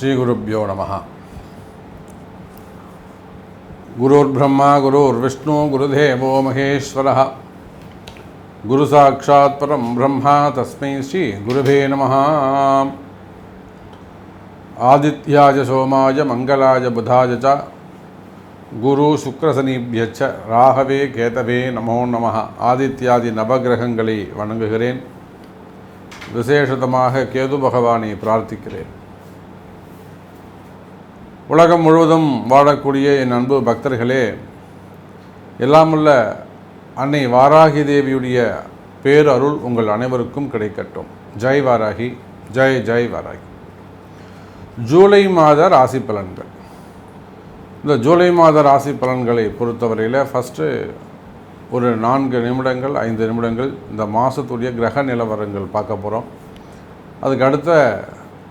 ஸ்ரீகுருப்போ நம. குருர்பிரம்மா குருர்விஷ்ணு குருதேவோ மகேஸ்வர. குரு சாட்சாத் பரம் பிரம்மா தஸ்மை ஸ்ரீ குருவே நம. ஆதித்யாஜ சோமாய மங்களாய புதாய ச. குரு சுக்ரசனிபியச்ச ராகவே கேதவே நமோ நம. ஆதித்யாதி நவகிரகங்களை வணங்குகிறேன். விசேஷதமாக கேது பகவானை பிரார்த்திக்கிறேன். உலகம் முழுவதும் வாழக்கூடிய என் அன்பு பக்தர்களே எல்லாமுள்ள அன்னை வாராகி தேவியுடைய பேரருள் உங்கள் அனைவருக்கும் கிடைக்கட்டும். ஜெய் வாராகி ஜெய் ஜெய் வாராகி. ஜூலை மாத ராசி பலன்கள். இந்த ஜூலை மாத ராசி பலன்களை பொறுத்தவரையில் ஃபஸ்ட்டு ஒரு நான்கு நிமிடங்கள் ஐந்து நிமிடங்கள் இந்த மாதத்துடைய கிரக நிலவரங்கள் பார்க்க போகிறோம் அதுக்கு அடுத்த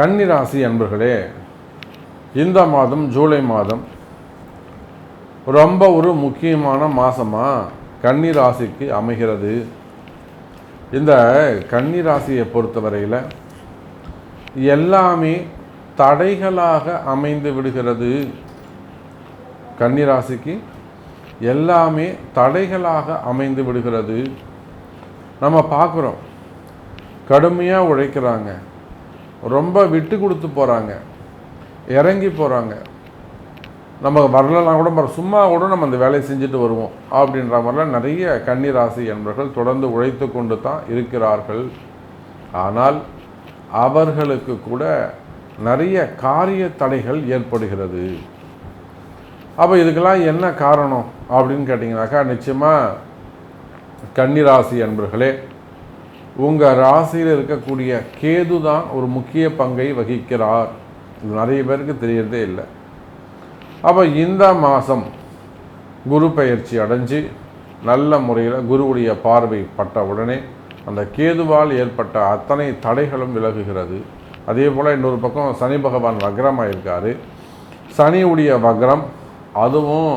கன்னிராசி அன்பர்களே இந்த மாதம் ஜூலை மாதம் ரொம்ப ஒரு முக்கியமான மாதமாக கன்னிராசிக்கு அமைகிறது. இந்த கன்னிராசியை பொறுத்தவரையில் எல்லாமே தடைகளாக அமைந்து விடுகிறது. கன்னிராசிக்கு எல்லாமே தடைகளாக அமைந்து விடுகிறது. நம்ம பார்க்குறோம். கடுமையாக உழைக்கிறாங்க. ரொம்ப விட்டு கொடுத்து போகிறாங்க இறங்கி போகிறாங்க நம்ம வரலாம் கூட சும்மா கூட நம்ம அந்த வேலையை செஞ்சுட்டு வருவோம் அப்படின்ற மாதிரிலாம் நிறைய கன்னிராசி என்பவர்கள் தொடர்ந்து உழைத்து கொண்டு தான் இருக்கிறார்கள். ஆனால் அவர்களுக்கு கூட நிறைய காரிய தடைகள் ஏற்படுகிறது. அப்போ இதுக்கெல்லாம் என்ன காரணம் அப்படின்னு கேட்டிங்கனாக்கா நிச்சயமாக கன்னிராசி என்பர்களே உங்கள் ராசியில் இருக்கக்கூடிய கேது தான் ஒரு முக்கிய பங்கை வகிக்கிறார். இது நிறைய பேருக்கு தெரியறதே இல்லை. அப்போ இந்த மாதம் குரு பயிற்சி அடைஞ்சு நல்ல முறையில் குருவுடைய பார்வை பட்ட உடனே அந்த கேதுவால் ஏற்பட்ட அத்தனை தடைகளும் விலகுகிறது. அதே போல் இன்னொரு பக்கம் சனி பகவான் வக்ரமாக இருக்கார் சனியுடைய வக்ரம் அதுவும்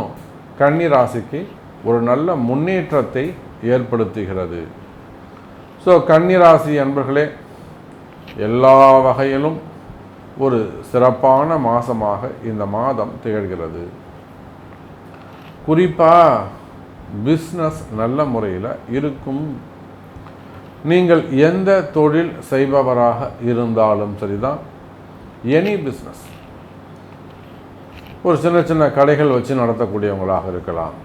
கன்னி ராசிக்கு ஒரு நல்ல முன்னேற்றத்தை ஏற்படுத்துகிறது. ஸோ கன்னிராசி அன்பர்களே எல்லா வகையிலும் ஒரு சிறப்பான மாதமாக இந்த மாதம் திகழ்கிறது. குறிப்பாக பிஸ்னஸ் நல்ல முறையில் இருக்கும். நீங்கள் எந்த தொழில் செய்பவராக இருந்தாலும் சரிதான் எனி பிஸ்னஸ் ஒரு சின்ன சின்ன கடைகள் வச்சு நடத்தக்கூடியவங்களாக இருக்கலாம்.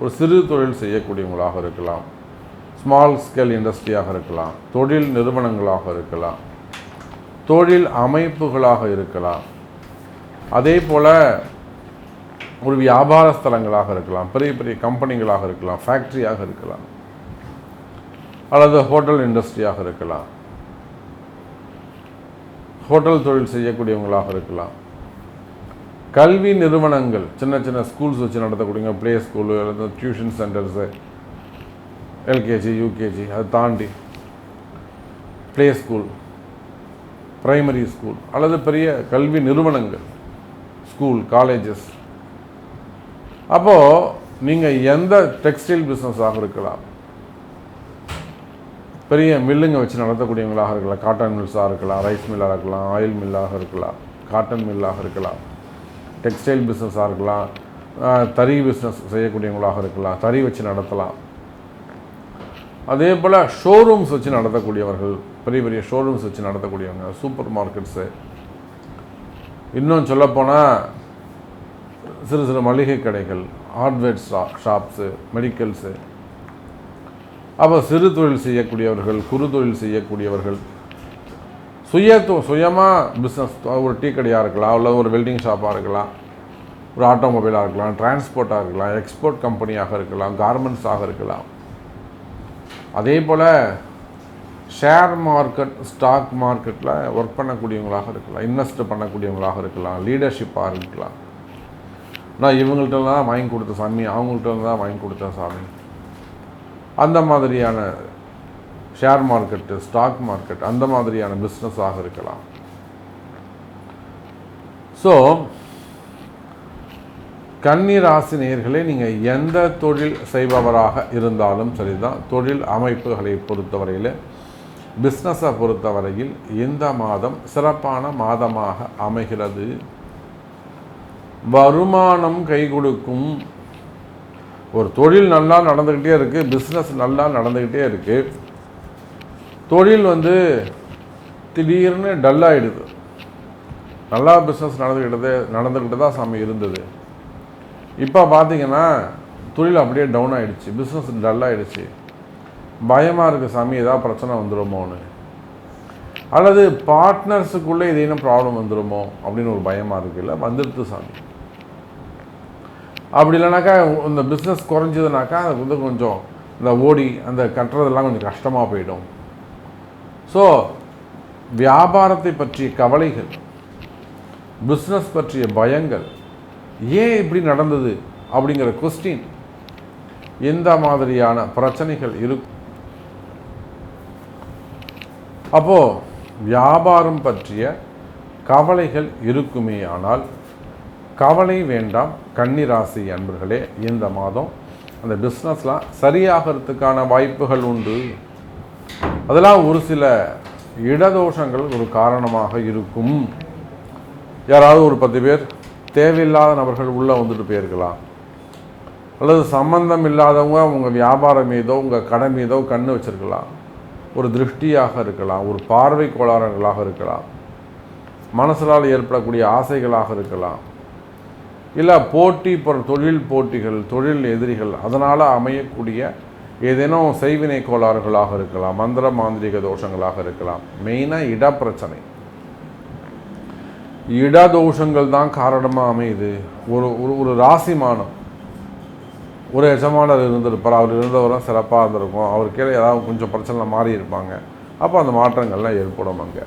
ஒரு சிறு தொழில் செய்யக்கூடியவங்களாக இருக்கலாம். ஸ்மால் ஸ்கேல் இண்டஸ்ட்ரியாக இருக்கலாம் தொழில் நிறுவனங்களாக இருக்கலாம் தொழில் அமைப்புகளாக இருக்கலாம். அதே போல் ஒரு வியாபார ஸ்தலங்களாக இருக்கலாம் பெரிய பெரிய கம்பெனிகளாக இருக்கலாம் ஃபேக்ட்ரியாக இருக்கலாம் அல்லது ஹோட்டல் இண்டஸ்ட்ரியாக இருக்கலாம். ஹோட்டல் தொழில் செய்யக்கூடியவங்களாக இருக்கலாம். கல்வி நிறுவனங்கள் சின்ன சின்ன ஸ்கூல்ஸ் வச்சு நடத்தக்கூடியவங்க ப்ளே ஸ்கூலு அல்லது டியூஷன் சென்டர்ஸு எல்கேஜி யூகேஜி அதை தாண்டி ப்ளே ஸ்கூல் ப்ரைமரி ஸ்கூல் அல்லது பெரிய கல்வி நிறுவனங்கள் ஸ்கூல் காலேஜஸ் அப்போது நீங்கள் எந்த டெக்ஸ்டைல் பிஸ்னஸாக இருக்கலாம்? பெரிய மில்லுங்க வச்சு நடத்தக்கூடியவங்களாக இருக்கலாம். காட்டன் மில்ஸாக இருக்கலாம் ரைஸ் மில்லாக இருக்கலாம் ஆயில் மில்லாக இருக்கலாம் காட்டன் மில்லாக இருக்கலாம். டெக்ஸ்டைல் பிஸ்னஸாக இருக்கலாம். தறி பிஸ்னஸ் செய்யக்கூடியவங்களாக இருக்கலாம். தறி வச்சு நடத்தலாம். அதே போல் ஷோரூம்ஸ் வச்சு நடத்தக்கூடியவர்கள் பெரிய பெரிய ஷோரூம்ஸ் வச்சு நடத்தக்கூடியவங்க சூப்பர் மார்க்கெட்ஸு இன்னும் சொல்லப்போனால் சிறு சிறு மளிகை கடைகள் ஹார்ட்வேர் ஷா ஷாப்ஸு மெடிக்கல்ஸு அப்போ சிறு தொழில் செய்யக்கூடியவர்கள் குறு தொழில் செய்யக்கூடியவர்கள் சுய சுயமாக பிஸ்னஸ் ஒரு டீ கடையாக இருக்கலாம் இல்லை ஒரு வெல்டிங் ஷாப்பாக இருக்கலாம் ஒரு ஆட்டோமொபைலாக இருக்கலாம் டிரான்ஸ்போர்ட்டாக இருக்கலாம் எக்ஸ்போர்ட் கம்பெனியாக இருக்கலாம் கார்மெண்ட்ஸாக இருக்கலாம். அதே போல் ஷேர் மார்க்கெட் ஸ்டாக் மார்க்கெட்டில் ஒர்க் பண்ணக்கூடியவங்களாக இருக்கலாம் இன்வெஸ்ட் பண்ணக்கூடியவங்களாக இருக்கலாம் லீடர்ஷிப்பாக இருக்கலாம். நான் இவங்கள்ட்ட தான் வாங்கி கொடுத்த சாமி அவங்கள்ட்ட தான் வாங்கி கொடுத்த சாமி. அந்த மாதிரியான ஷேர் மார்க்கெட்டு ஸ்டாக் மார்க்கெட் அந்த மாதிரியான பிஸ்னஸாக இருக்கலாம். ஸோ கன்னி ராசி நீங்கள் எந்த தொழில் செய்பவராக இருந்தாலும் சரிதான். தொழில் அமைப்புகளை பொறுத்தவரையில் பிஸ்னஸை பொறுத்தவரையில் இந்த மாதம் சிறப்பான மாதமாக அமைகிறது. வருமானம் கை கொடுக்கும். ஒரு தொழில் நல்லா நடந்துக்கிட்டே இருக்குது பிஸ்னஸ் நல்லா நடந்துக்கிட்டே இருக்குது தொழில் வந்து திடீர்னு டல்லாகிடுது நல்லா பிஸ்னஸ் நடந்துக்கிட்டது நடந்துக்கிட்டு தான் சாமி இருந்தது. இப்போ பார்த்தீங்கன்னா தொழில் அப்படியே டவுன் ஆகிடுச்சு பிஸ்னஸ் டல்லாகிடுச்சு பயமாக இருக்குது சாமி ஏதாவது பிரச்சனை வந்துடுமோன்னு அல்லது பார்ட்னர்ஸுக்குள்ளே ஏதேனும் ப்ராப்ளம் வந்துடுமோ அப்படின்னு ஒரு பயமாக இருக்குல்ல வந்துடுது சாமி. அப்படி இல்லைனாக்கா இந்த பிஸ்னஸ் குறைஞ்சதுனாக்கா அது வந்து கொஞ்சம் இந்த ஓடி அந்த கட்டுறதெல்லாம் கொஞ்சம் கஷ்டமாக போயிடும். ஸோ வியாபாரத்தை பற்றிய கவலைகள் பிஸ்னஸ் பற்றிய பயங்கள் ஏன் இப்படி நடந்தது அப்படிங்கிற கொஸ்டின் எந்த மாதிரியான பிரச்சனைகள் இருக்கும் அப்போது வியாபாரம் பற்றிய கவலைகள் இருக்குமே ஆனால் கவலை வேண்டாம் கன்னிராசி அன்பர்களே இந்த மாதம் அந்த பிஸ்னஸ்லாம் சரியாகிறதுக்கான வாய்ப்புகள் உண்டு. அதெல்லாம் ஒரு சில இடதோஷங்கள் ஒரு காரணமாக இருக்கும். யாராவது ஒரு பத்து பேர் தேவையில்லாத நபர்கள் உள்ளே வந்துட்டு போயிருக்கலாம். அல்லது சம்பந்தம் இல்லாதவங்க உங்கள் வியாபாரம் மீதோ உங்கள் கடை மீதோ கண் வச்சுருக்கலாம். ஒரு திருஷ்டியாக இருக்கலாம் ஒரு பார்வை கோளாறுகளாக இருக்கலாம். மனசலால் ஏற்படக்கூடிய ஆசைகளாக இருக்கலாம். இல்லை போட்டி போகிற தொழில் போட்டிகள் தொழில் எதிரிகள் அதனால் அமையக்கூடிய ஏதேனும் செய்வினை கோளாறுகளாக இருக்கலாம் மந்திர மாந்திரிக தோஷங்களாக இருக்கலாம். மெயினாக இடப்பிரச்சனை இடதோஷங்கள் தான் காரணமாக அமையுது. ஒரு ஒரு ஒரு ராசிமானம் ஒரு எஜமானர் இருந்திருப்பார். அவர் இருந்தவரும் சிறப்பாக இருந்திருக்கும். அவர் கீழே ஏதாவது கொஞ்சம் பிரச்சனை மாறி இருப்பாங்க. அப்போ அந்த மாற்றங்கள்லாம் ஏற்படும் அங்கே.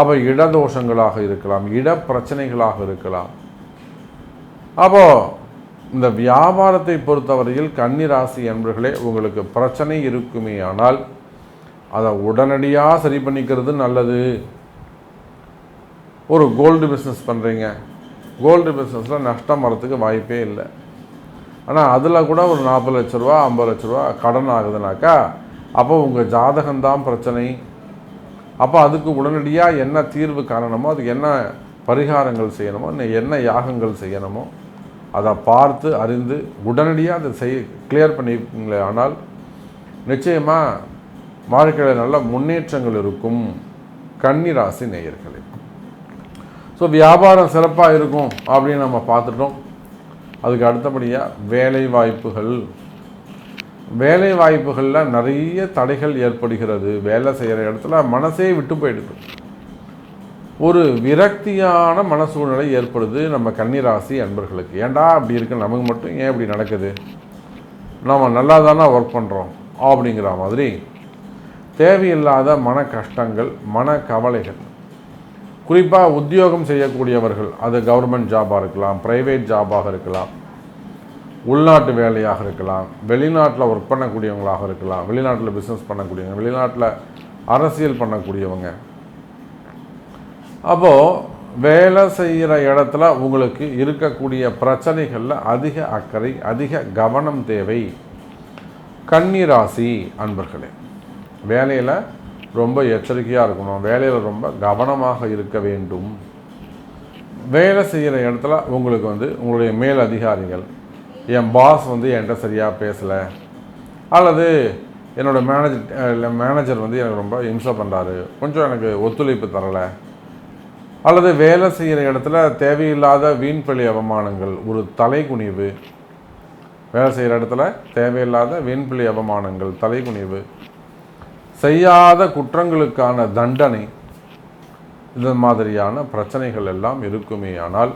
அப்போ இடதோஷங்களாக இருக்கலாம். இட பிரச்சனைகளாக இருக்கலாம். அப்போது இந்த வியாபாரத்தை பொறுத்தவரையில் கன்னிராசி என்பர்களே உங்களுக்கு பிரச்சனை இருக்குமே ஆனால் அதை உடனடியாக சரி பண்ணிக்கிறது நல்லது. ஒரு கோல்டு பிஸ்னஸ் பண்ணுறீங்க கோல்டு பிஸ்னஸில் நஷ்டம் வரத்துக்கு வாய்ப்பே இல்லை. ஆனால் அதில் கூட ஒரு நாற்பது லட்ச ரூபா ஐம்பது லட்ச ரூபா கடன் ஆகுதுனாக்கா அப்போ உங்கள் ஜாதகம்தான் பிரச்சனை. அப்போ அதுக்கு உடனடியாக என்ன தீர்வு காரணமோ அதுக்கு என்ன பரிகாரங்கள் செய்யணுமோ என்ன யாகங்கள் செய்யணுமோ அதை பார்த்து அறிந்து உடனடியாக அதை செய் கிளியர் பண்ணியிருக்கீங்களே ஆனால் நிச்சயமாக வாழ்க்கையில் நல்ல முன்னேற்றங்கள் இருக்கும். கன்னிராசி நேயர்களே. ஸோ வியாபாரம் சிறப்பாக இருக்கும் அப்படின்னு நம்ம பார்த்துட்டோம். அதுக்கு அடுத்தபடியாக வேலை வாய்ப்புகள் வேலை வாய்ப்புகளில் நிறைய தடைகள் ஏற்படுகிறது. வேலை செய்கிற இடத்துல மனசே விட்டு போயிடுது. ஒரு விரக்தியான மன சூழ்நிலை ஏற்படுது நம்ம கன்னிராசி அன்பர்களுக்கு. ஏண்டா அப்படி இருக்கு? நமக்கு மட்டும் ஏன் இப்படி நடக்குது? நம்ம நல்லா தானே ஒர்க் பண்ணுறோம் அப்படிங்கிற மாதிரி தேவையில்லாத மன கஷ்டங்கள் மன கவலைகள். குறிப்பாக உத்தியோகம் செய்யக்கூடியவர்கள் அது கவர்மெண்ட் ஜாபாக இருக்கலாம் ப்ரைவேட் ஜாபாக இருக்கலாம் உள்நாட்டு வேலையாக இருக்கலாம் வெளிநாட்டில் ஒர்க் பண்ணக்கூடியவங்களாக இருக்கலாம் வெளிநாட்டில் பிஸ்னஸ் பண்ணக்கூடியவங்க வெளிநாட்டில் அரசியல் பண்ணக்கூடியவங்க. அப்போது வேலை செய்கிற இடத்துல உங்களுக்கு இருக்கக்கூடிய பிரச்சனைகளில் அதிக அக்கறை அதிக கவனம் தேவை. கன்னிராசி அன்பர்களே வேலையில் ரொம்ப எச்சரிக்கையாக இருக்கணும். வேலையில் ரொம்ப கவனமாக இருக்க வேண்டும். வேலை செய்கிற இடத்துல உங்களுக்கு வந்து உங்களுடைய மேல் அதிகாரிகள் என் பாஸ் வந்து என்கிட்ட சரியாக பேசலை அல்லது என்னோடய மேனேஜர் மேனேஜர் வந்து எனக்கு ரொம்ப இம்சை பண்ணுறாரு கொஞ்சம் எனக்கு ஒத்துழைப்பு தரலை அல்லது வேலை செய்கிற இடத்துல தேவையில்லாத வீண்பழி அவமானங்கள் ஒரு தலைக்குனிவு வேலை செய்கிற இடத்துல தேவையில்லாத வீண்பழி அவமானங்கள் தலைக்குனிவு செய்யாத குற்றங்களுக்கான தண்டனை. இந்த மாதிரியான பிரச்சனைகள் எல்லாம் இருக்குமே ஆனால்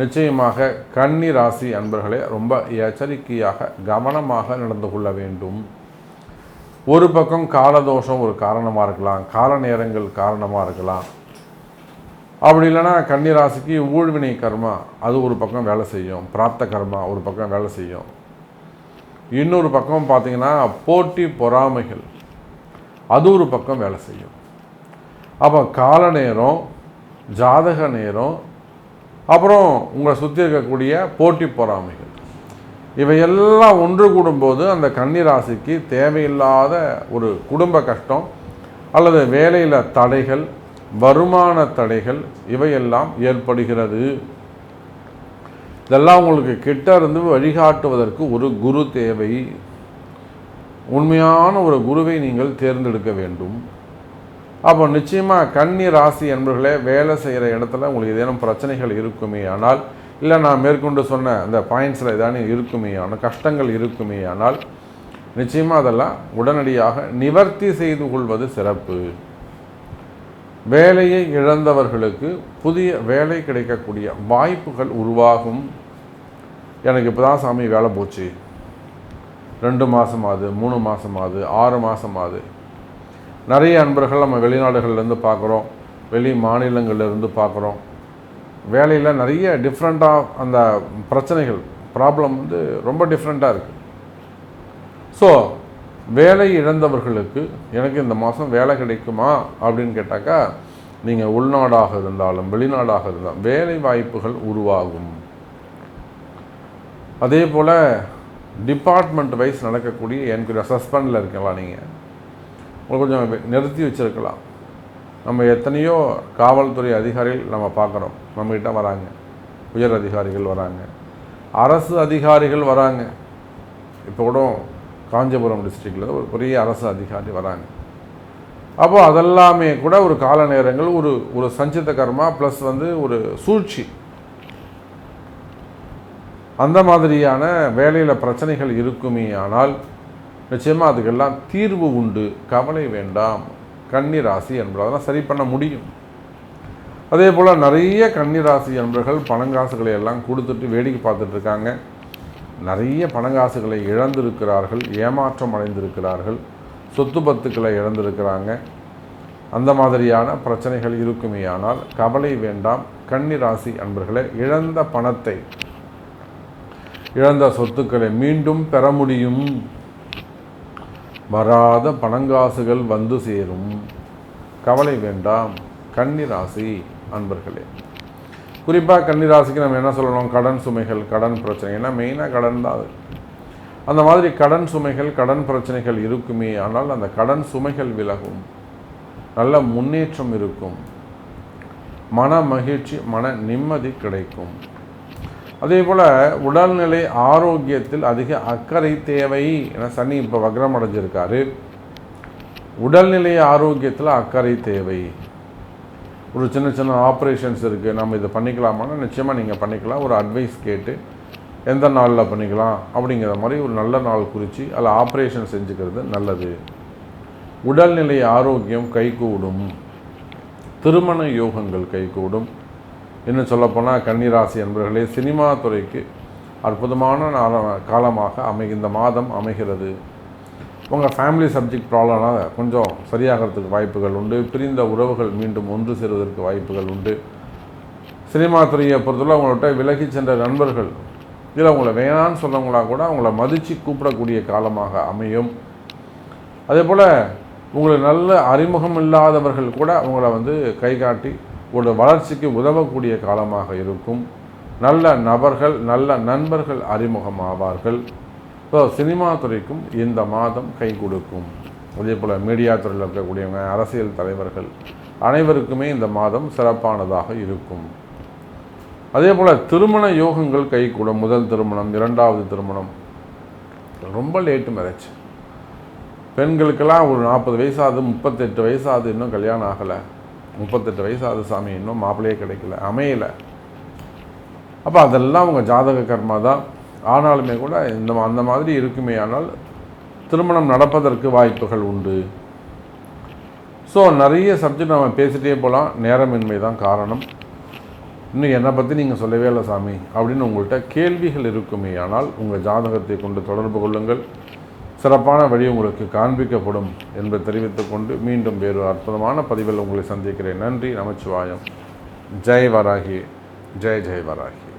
நிச்சயமாக கன்னி ராசி அன்பர்களே ரொம்ப எச்சரிக்கையாக கவனமாக நடந்து கொள்ள வேண்டும். ஒரு பக்கம் காலதோஷம் ஒரு காரணமாக இருக்கலாம் கால நேரங்கள் காரணமாக இருக்கலாம். அப்படி இல்லைன்னா கன்னிராசிக்கு ஊழ்வினை கர்மா அது ஒரு பக்கம் வேலை செய்யும். பிராப்த கர்மா ஒரு பக்கம் வேலை செய்யும். இன்னொரு பக்கம் பார்த்தீங்கன்னா போட்டி பொறாமைகள். அது ஒரு பக்கம் வேலை செய்யும். அப்போ கால நேரம் ஜாதக நேரம் அப்புறம் உங்களை சுற்றி இருக்கக்கூடிய போட்டி பொறாமைகள். இவையெல்லாம் ஒன்று கூடும்போது அந்த கன்னிராசிக்கு தேவையில்லாத ஒரு குடும்ப கஷ்டம் அல்லது வேலையில் தடைகள் வருமான தடைகள் இவையெல்லாம் ஏற்படுகிறது. இதெல்லாம் உங்களுக்கு கிட்ட இருந்து வழிகாட்டுவதற்கு ஒரு குரு தேவை. உண்மையான ஒரு குருவை நீங்கள் தேர்ந்தெடுக்க வேண்டும். அப்போ நிச்சயமாக கன்னி ராசி என்பர்களே வேலை செய்கிற இடத்துல உங்களுக்கு ஏதேனும் பிரச்சனைகள் இருக்குமே ஆனால் இல்லை நான் மேற்கொண்டு சொன்ன அந்த பாயிண்ட்ஸில் ஏதானே இருக்குமே ஆனால் கஷ்டங்கள் இருக்குமே ஆனால் நிச்சயமாக அதெல்லாம் உடனடியாக நிவர்த்தி செய்து கொள்வது சிறப்பு. வேலையை இழந்தவர்களுக்கு புதிய வேலை கிடைக்கக்கூடிய வாய்ப்புகள் உருவாகும். எனக்கு இப்போ தான் சாமி வேலை போச்சு. ரெண்டு மாதம் ஆகுது மூணு மாதம் ஆகுது ஆறு மாதம் ஆகுது. நிறைய அன்பர்கள் நம்ம வெளிநாடுகள்லேருந்து பார்க்குறோம் வெளி மாநிலங்கள்லேருந்து பார்க்குறோம். வேலையில் நிறைய டிஃப்ரெண்ட்டாக அந்த பிரச்சனைகள் ப்ராப்ளம் வந்து ரொம்ப டிஃப்ரெண்ட்டாக இருக்குது ஸோ வேலை இழந்தவர்களுக்கு எனக்கு இந்த மாதம் வேலை கிடைக்குமா அப்படின்னு கேட்டாக்கா நீங்கள் உள்நாடாக இருந்தாலும் வெளிநாடாக இருந்தாலும் வேலை வாய்ப்புகள் உருவாகும். அதே போல் டிபார்ட்மெண்ட் வைஸ் நடக்கக்கூடிய எனக்கு சஸ்பெண்டில் இருக்கலாம் நீங்கள் உங்களுக்கு கொஞ்சம் நிறுத்தி வச்சுருக்கலாம். நம்ம எத்தனையோ காவல்துறை அதிகாரிகள் நம்ம பார்க்குறோம். நம்மக்கிட்ட வராங்க. உயர் அதிகாரிகள் வராங்க. அரசு அதிகாரிகள் வராங்க. இப்போ கூட காஞ்சிபுரம் டிஸ்ட்ரிக்டில் ஒரு பெரிய அரசு அதிகாரி வராங்க. அப்போது அதெல்லாமே கூட ஒரு கால நேரங்கள் ஒரு ஒரு சஞ்சித கர்மா ப்ளஸ் வந்து ஒரு சூழ்ச்சி. அந்த மாதிரியான வேலையில் பிரச்சனைகள் இருக்குமே ஆனால் நிச்சயமாக அதுக்கெல்லாம் தீர்வு உண்டு. கவலை வேண்டாம். கன்னி ராசி என்பது அதெல்லாம் சரி பண்ண முடியும். அதே போல் நிறைய கன்னிராசி என்பர்கள் பணங்காசுகளை எல்லாம் கொடுத்துட்டு வேடிக்கை பார்த்துட்டு இருக்காங்க. நிறைய பணங்காசுகளை இழந்திருக்கிறார்கள் ஏமாற்றம் அடைந்திருக்கிறார்கள் சொத்து பத்துக்களை இழந்திருக்கிறாங்க. அந்த மாதிரியான பிரச்சனைகள் இருக்குமே ஆனால் கவலை வேண்டாம். கன்னிராசி ராசி இழந்த பணத்தை இழந்த சொத்துக்களை மீண்டும் பெற முடியும். வராத பணங்காசுகள் வந்து சேரும். கவலை வேண்டாம். கன்னிராசி அன்பர்களே. குறிப்பாக கன்னிராசிக்கு நம்ம என்ன சொல்லணும்? கடன் சுமைகள் கடன் பிரச்சனை. ஏன்னா மெயினாக கடன் தான் அது. அந்த மாதிரி கடன் சுமைகள் கடன் பிரச்சனைகள் இருக்குமே. ஆனால் அந்த கடன் சுமைகள் விலகும். நல்ல முன்னேற்றம் இருக்கும். மன மகிழ்ச்சி மன நிம்மதி கிடைக்கும். அதே போல் உடல்நிலை ஆரோக்கியத்தில் அதிக அக்கறை தேவை என சனி இப்போ வக்ரம் அடைஞ்சிருக்காரு. உடல்நிலை ஆரோக்கியத்தில் அக்கறை தேவை. ஒரு சின்ன சின்ன ஆப்ரேஷன்ஸ் இருக்குது நம்ம இதை பண்ணிக்கலாமான்னு நிச்சயமாக நீங்கள் பண்ணிக்கலாம். ஒரு அட்வைஸ் கேட்டு எந்த நாளில் பண்ணிக்கலாம் அப்படிங்கிற மாதிரி ஒரு நல்ல நாள் குறித்து அதில் ஆப்ரேஷன் செஞ்சுக்கிறது நல்லது. உடல்நிலை ஆரோக்கியம் கைகூடும். திருமண யோகங்கள் கைகூடும். இன்னும் சொல்லப்போனால் கன்னிராசி என்பவர்களே சினிமா துறைக்கு அற்புதமான காலமாக அமை இந்த மாதம் அமைகிறது. உங்கள் ஃபேமிலி சப்ஜெக்ட் ப்ராப்ளம்னால் கொஞ்சம் சரியாகிறதுக்கு வாய்ப்புகள் உண்டு. பிரிந்த உறவுகள் மீண்டும் ஒன்று சேருவதற்கு வாய்ப்புகள் உண்டு. சினிமா துறையை பொறுத்தவரை அவங்கள்ட்ட விலகி சென்ற நண்பர்கள் இதில் உங்களை வேணான்னு சொன்னவங்களா கூட அவங்கள மதித்து கூப்பிடக்கூடிய காலமாக அமையும். அதே போல் உங்களுக்கு நல்ல அறிமுகம் இல்லாதவர்கள் கூட அவங்கள வந்து கை காட்டி ஒரு வளர்ச்சிக்கு உதவக்கூடிய காலமாக இருக்கும். நல்ல நபர்கள் நல்ல நண்பர்கள் அறிமுகம் ஆவார்கள் ஸோ சினிமா துறைக்கும் இந்த மாதம் கை கொடுக்கும். அதே போல் மீடியா துறையில் இருக்கக்கூடியவங்க அரசியல் தலைவர்கள் அனைவருக்குமே இந்த மாதம் சிறப்பானதாக இருக்கும். அதே போல் திருமண யோகங்கள் கை கூடும். முதல் திருமணம் இரண்டாவது திருமணம். ரொம்ப லேட்டு மேரேஜ் பெண்களுக்கெல்லாம் ஒரு நாற்பது வயசாகுது முப்பத்தெட்டு வயசாகுது இன்னும் கல்யாணம் ஆகலை. முப்பத்தெட்டு வயசாகுது சாமி. இன்னும் மாப்பிள்ளையே கிடைக்கல. அமையலை. அப்போ அதெல்லாம் அவங்க ஜாதக கர்மா தான். ஆனாலுமே கூட இந்த அந்த மாதிரி இருக்குமே ஆனால் திருமணம் நடப்பதற்கு வாய்ப்புகள் உண்டு. ஸோ நிறைய சப்ஜெக்ட் நம்ம பேசிகிட்டே போகலாம் நேரமின்மை தான் காரணம். இன்னும் என்னை பற்றி நீங்கள் சொல்லவே இல்லை சாமி. அப்படின்னு உங்கள்கிட்ட கேள்விகள் இருக்குமே ஆனால் உங்கள் ஜாதகத்தை கொண்டு தொடர்பு கொள்ளுங்கள். சிறப்பான வழி உங்களுக்கு காண்பிக்கப்படும் என்பதை தெரிவித்துக்கொண்டு மீண்டும் வேறு அற்புதமான பதிவில் உங்களை சந்திக்கிறேன். நன்றி நமச்சிவாயம். ஜெய் வராகி ஜெய் ஜெய் வராகி.